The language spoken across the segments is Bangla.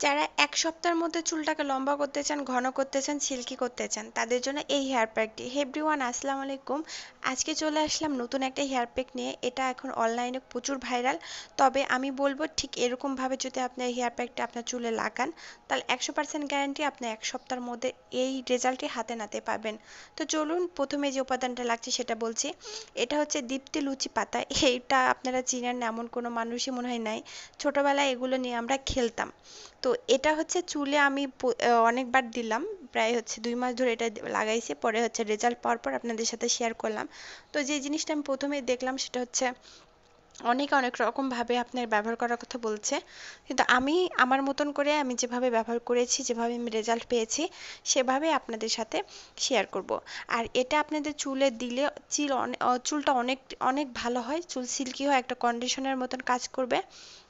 যারা এক সপ্তাহের মধ্যে চুলটাকে লম্বা করতে চান, ঘন করতে চান, সিল্কি করতে চান, তাদের জন্য এই হেয়ার প্যাকটি হেভরিওয়ান আসসালামু আলাইকুম। আজকে চলে আসলাম নতুন একটা হেয়ার প্যাক নিয়ে। এটা এখন অনলাইনে প্রচুর ভাইরাল তবে আমি বলব ঠিক এরকমভাবে যদি আপনি এই হেয়ার প্যাকটা আপনার চুলে লাগান, তাহলে একশো পার্সেন্ট গ্যারান্টি আপনি এক সপ্তাহের মধ্যে এই রেজাল্টটি হাতে নাতে পাবেন। তো চলুন, প্রথমে যে উপাদানটা লাগছে সেটা বলছি। এটা হচ্ছে দীপ্তি লুচি পাতা। এইটা আপনারা চিনেন, এমন কোনো মানুষই মনে হয় নাই। ছোটোবেলায় এগুলো নিয়ে আমরা খেলতাম। তো এটা হচ্ছে চুলে আমি অনেকবার দিলাম। প্রায় হচ্ছে দুই মাস ধরে এটা লাগাইছি, পরে হচ্ছে রেজাল্ট পাওয়ার পর আপনাদের সাথে শেয়ার করলাম। তো যে জিনিসটা আমি প্রথমেই দেখলাম সেটা হচ্ছে অনেকে অনেক রকমভাবে আপনার ব্যবহার করার কথা বলছে। কিন্তু আমি, আমার মতন করে আমি যেভাবে ব্যবহার করেছি, যেভাবে আমি রেজাল্ট পেয়েছি, সেভাবে আপনাদের সাথে শেয়ার করব। আর এটা আপনাদের চুলে দিলে চিল চুলটা অনেক অনেক ভালো হয়। চুল সিল্কি হয় একটা কন্ডিশনের মতন কাজ করবে।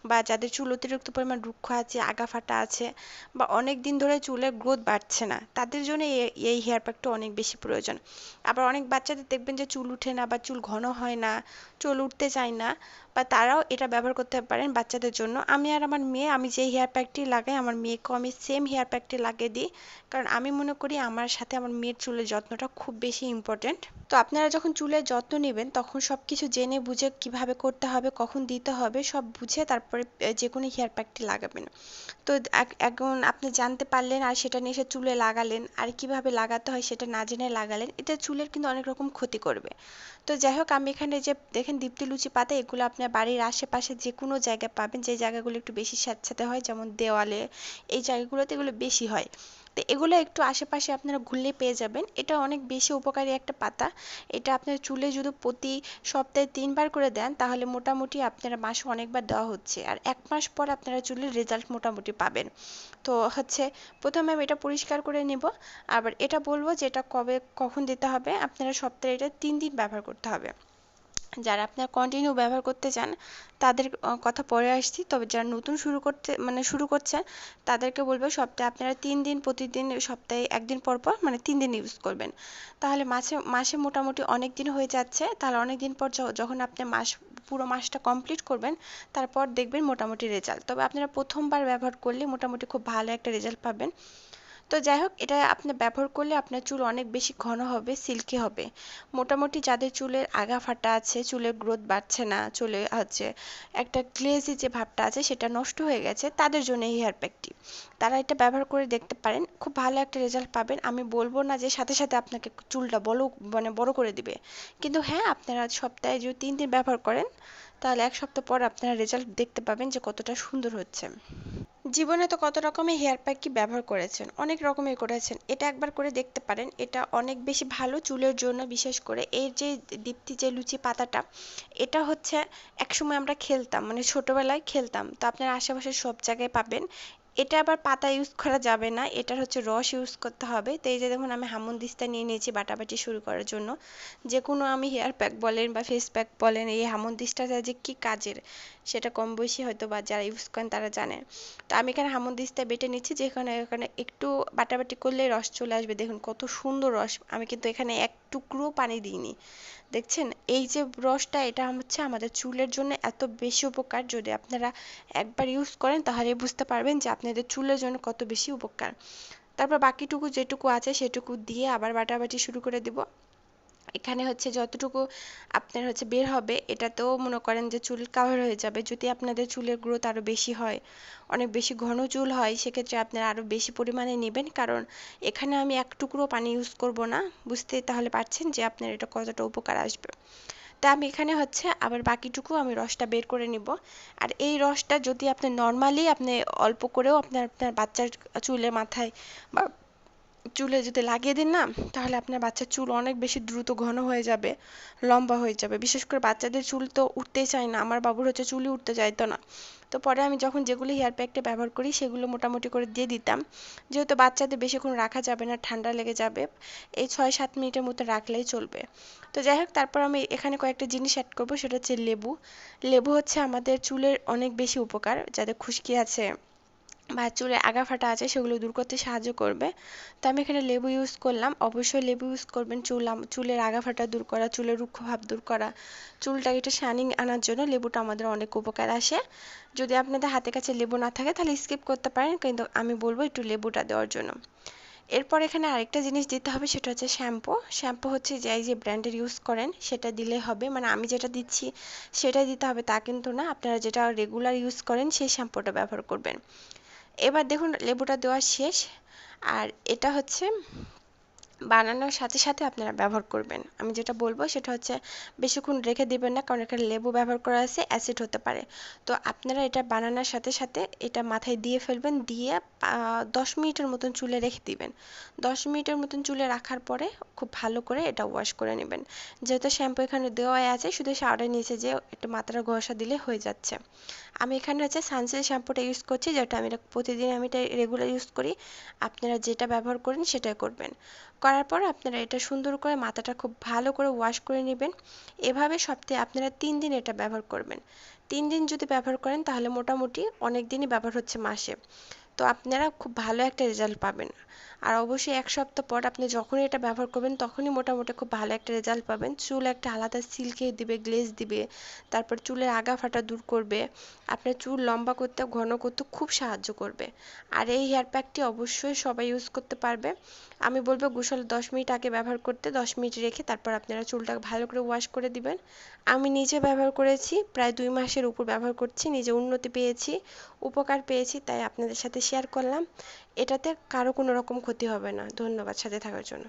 বা যাদের চুল অতিরিক্ত পরিমাণ রুক্ষ আছে, আগা ফাটা আছে, বা অনেক দিন ধরে চুলের গ্রোথ বাড়ছে না, তাদের জন্য এই হেয়ার প্যাকটা অনেক বেশি প্রয়োজন। আবার অনেক বাচ্চাদের দেখবেন যে চুল উঠে না বা চুল ঘন হয় না, চুল উঠতে চায় না বা তারাও এটা ব্যবহার করতে পারেন বাচ্চাদের জন্য। আমি আর আমার মেয়ে, আমি যে হেয়ার প্যাকটি লাগাই, আমার মেয়েকেও আমি সেম হেয়ার প্যাকটি লাগিয়ে দিই। কারণ আমি মনে করি আমার সাথে আমার মেয়ের চুলের যত্নটা খুব বেশি ইম্পর্টেন্ট তো আপনারা যখন চুলের যত্ন নেবেন, তখন সব কিছু জেনে বুঝে কীভাবে করতে হবে, কখন দিতে হবে, সব বুঝে তারপরে যে কোনো হেয়ার প্যাকটি লাগাবেন। তো এখন আপনি জানতে পারলেন আর সেটা নিয়ে এসে চুলে লাগালেন, আর কীভাবে লাগাতে হয় সেটা না জেনে লাগালেন এটা চুলের কিন্তু অনেক রকম ক্ষতি করবে। তো যাই হোক আমি এখানে যে দেখেন দীপ্তি লুচি পাতা, এগুলো আপনার বাড়ির আশেপাশে যে কোনো জায়গায় পাবেন, যে জায়গাগুলো একটু বেশি স্যাঁতস্যাঁতে হয়, যেমন দেওয়ালে, এই জায়গাগুলোতে এগুলো বেশি হয়। তো এগুলো একটু আশেপাশে আপনারা ঘুরলেই পেয়ে যাবেন। এটা অনেক বেশি উপকারী একটা পাতা। এটা আপনার চুলে যদি প্রতি সপ্তাহে তিনবার করে দেন, তাহলে মোটামুটি আপনারা মাসে অনেকবার দেওয়া হচ্ছে। আর এক মাস পর আপনারা চুলের রেজাল্ট মোটামুটি পাবেন। তো হচ্ছে প্রথমে আমি এটা পরিষ্কার করে নেব। আবার এটা বলব যে এটা কবে, কখন দিতে হবে? আপনারা সপ্তাহে এটা তিন দিন ব্যবহার করতে হবে। যারা আপনার কন্টিনিউ ব্যবহার করতে চান, তাদের কথা পরে আসছি। তবে যারা নতুন শুরু করতে মানে শুরু করছেন, তাদেরকে বলব সপ্তাহে আপনারা তিন দিন, প্রতিদিন, সপ্তাহে একদিন পর পর মানে তিন দিন ইউজ করবেন। তাহলে মাসে মাসে মোটামুটি অনেক দিন হয়ে যাচ্ছে। তাহলে অনেক দিন পর যখন আপনি মাস, পুরো মাসটা কমপ্লিট করবেন, তারপর দেখবেন মোটামুটি রেজাল্ট তবে আপনারা প্রথমবার ব্যবহার করলে মোটামুটি খুব ভালো একটা রেজাল্ট পাবেন। তো যাই হোক, এটা আপনি ব্যবহার করলে আপনার চুল অনেক বেশি ঘন হবে, সিল্কি হবে। মোটামুটি যাদের চুলের আগা ফাটা আছে, চুলের গ্রোথ বাড়ছে না, চুলে হচ্ছে একটা গ্লেজি যে ভাবটা আছে, সেটা নষ্ট হয়ে গেছে, তাদের জন্য এই হেয়ার প্যাকটি তারা এটা ব্যবহার করে দেখতে পারেন, খুব ভালো একটা রেজাল্ট পাবেন। আমি বলব না যে সাথে সাথে আপনাকে চুলটা বড় মানে বড় করে দিবে। কিন্তু হ্যাঁ আপনারা সপ্তাহে যদি তিন দিন ব্যবহার করেন, তাহলে এক সপ্তাহ পর আপনারা রেজাল্ট দেখতে পাবেন যে কতটা সুন্দর হচ্ছে। জীবনে তো কত রকমের হেয়ার প্যাক কি ব্যবহার করেছেন, অনেক রকমের করেছেন। এটা একবার করে দেখতে পারেন, এটা অনেক বেশি ভালো চুলের জন্য, বিশেষ করে এর যে দীপ্তি যে লুচি পাতাটা, এটা হচ্ছে একসময় আমরা খেলতাম মানে ছোটবেলায় খেলতাম। তো আপনার আশেপাশে সব জায়গায় পাবেন। এটা আবার পাতা ইউজ করা যাবে না, এটার হচ্ছে রস ইউজ করতে হবে। তো এই যে দেখুন, আমি হামুনদিস্তা নিয়ে নিয়েছি বাটাবাটি শুরু করার জন্য। যে কোনো আমি হেয়ার প্যাক বলেন বা ফেস প্যাক বলেন, এই হামুনদিস্তাটা যে কী কাজের, সেটা কম বয়সী হয়তো বা যারা ইউজ করেন তারা জানেন তো আমি এখানে হামুনদিস্তা বেটে নিচ্ছি, যেখানে এখানে একটু বাটাবাটি করলে রস চলে আসবে। দেখুন কত সুন্দর রস, আমি কিন্তু এখানে এক টুকরো পানি দিইনি। দেখছেন, এই যে ব্রাশটা, এটা হচ্ছে আমাদের চুলের জন্য এত বেশি উপকার। যদি আপনারা একবার ইউজ করেন, তাহলে বুঝতে পারবেন যে আপনাদের চুলের জন্য কত বেশি উপকার। তারপর বাকিটুকু যেটুকু আছে, সেটুকু দিয়ে আবার বাটাবাটি শুরু করে দিব। এখানে হচ্ছে যতটুকু আপনার হচ্ছে বের হবে, এটাতেও মনে করেন যে চুল কাভার হয়ে যাবে। যদি আপনাদের চুলের গ্রোথ আরও বেশি হয়, অনেক বেশি ঘন চুল হয়, সেক্ষেত্রে আপনারা আরও বেশি পরিমাণে নেবেন। কারণ এখানে আমি এক টুকরো পানি ইউজ করব না। বুঝতেই তাহলে পারছেন যে আপনার এটা কতটা উপকার আসবে। তা আমি এখানে হচ্ছে আবার বাকিটুকু আমি রসটা বের করে নিব। আর এই রসটা যদি আপনি নর্মালি আপনি অল্প করেও আপনার আপনার বাচ্চার চুলে মাথায় বা চুলে যদি লাগিয়ে দিন না, তাহলে আপনার বাচ্চার চুল অনেক বেশি দ্রুত ঘন হয়ে যাবে, লম্বা হয়ে যাবে। বিশেষ করে বাচ্চাদের চুল তো উঠতেই চায় না, আমার বাবুর হচ্ছে চুলই উঠতে চাইতো না। তো পরে আমি যখন যেগুলো হেয়ার প্যাকটা ব্যবহার করি, সেগুলো মোটামুটি করে দিয়ে দিতাম। যেহেতু বাচ্চাদের বেশিক্ষণ রাখা যাবে না, ঠান্ডা লেগে যাবে, এই ছয় সাত মিনিটের মতো রাখলেই চলবে। তো যাই হোক, তারপর আমি এখানে কয়েকটা জিনিস অ্যাড করব, সেটা হচ্ছে লেবু। লেবু হচ্ছে আমাদের চুলের অনেক বেশি উপকার, যাদের খুশকি আছে। বা চুলের আগা ফাটা আছে, সেগুলো দূর করতে সাহায্য করবে। তো আমি এখানে লেবু ইউজ করলাম। অবশ্যই লেবু ইউজ করবেন চুল চুলের আগা ফাটা দূর করা, চুলের রুক্ষ ভাব দূর করা। চুলটাকে একটু শাইনিং আনার জন্য লেবুটা আমাদের অনেক উপকার আসে। যদি আপনাদের হাতে কাছে লেবু না থাকে, তাহলে স্কিপ করতে পারেন, কিন্তু আমি বলব একটু লেবুটা দেওয়ার জন্য। এরপর এখানে আরেকটা জিনিস দিতে হবে, সেটা হচ্ছে শ্যাম্পু। শ্যাম্পু হচ্ছে যে যে ব্র্যান্ডের ইউজ করেন, সেটা দিলে হবে। মানে আমি যেটা দিচ্ছি, সেটাই দিতে হবে, তা কিন্তু না। আপনারা যেটা রেগুলার ইউজ করেন, সেই শ্যাম্পুটা ব্যবহার করবেন। এবার দেখুন লেবুটা দেওয়া শেষ। আর এটা হচ্ছে বানানোর সাথে সাথে আপনারা ব্যবহার করবেন। আমি যেটা বলব সেটা হচ্ছে বেশিক্ষণ রেখে দিবেন না, কারণ এখানে লেবু ব্যবহার করা আছে, অ্যাসিড হতে পারে। তো আপনারা এটা বানানোর সাথে সাথে এটা মাথায় দিয়ে ফেলবেন, দিয়ে দশ মিনিটের মতন চুলে রেখে দিবেন। দশ মিনিটের মতন চুলে রাখার পরে খুব ভালো করে এটা ওয়াশ করে নেবেন। যেহেতু শ্যাম্পু এখানে দেওয়াই আছে, শুধু শাওয়ারের নিচে যে একটু মাথাটা ঘষা দিলে হয়ে যাচ্ছে। আমি এখানে হচ্ছে সানসিল্ক শ্যাম্পুটা ইউজ করছি, যেটা আমি প্রতিদিন আমি এটা রেগুলার ইউজ করি। আপনারা যেটা ব্যবহার করেন সেটাই করবেন। করার পর আপনারা এটা সুন্দর করে মাথাটা খুব ভালো করে ওয়াশ করে নেবেন। এভাবে সপ্তাহে আপনারা তিন দিন এটা ব্যবহার করবেন। তিন দিন যদি ব্যবহার করেন তাহলে মোটামুটি অনেক দিনই ব্যবহার হচ্ছে মাসে। তো আপনারা খুব ভালো একটা রেজাল্ট পাবেন। আর অবশ্যই এক সপ্তাহ পর আপনি যখনই এটা ব্যবহার করবেন, তখনই মোটামুটি খুব ভালো একটা রেজাল্ট পাবেন। চুল একটা আলাদা সিল্কে দিবে গ্লেজ দিবে, তারপর চুলের আগা ফাটা দূর করবে। আপনার চুল লম্বা করতে, ঘন করতে খুব সাহায্য করবে। আর এই হেয়ার প্যাকটি অবশ্যই সবাই ইউজ করতে পারবে। আমি বলব গোসল দশ মিনিট আগে ব্যবহার করতে, দশ মিনিট রেখে তারপর আপনারা চুলটা ভালো করে ওয়াশ করে দিবেন। আমি নিজে ব্যবহার করেছি, প্রায় দুই মাসের উপর ব্যবহার করছি, নিজে উন্নতি পেয়েছি, উপকার পেয়েছি, তাই আপনাদের সাথে শেয়ার করলাম। এটাতে কারও কোনো রকম ক্ষতি হবে না। ধন্যবাদ সাথে থাকার জন্য।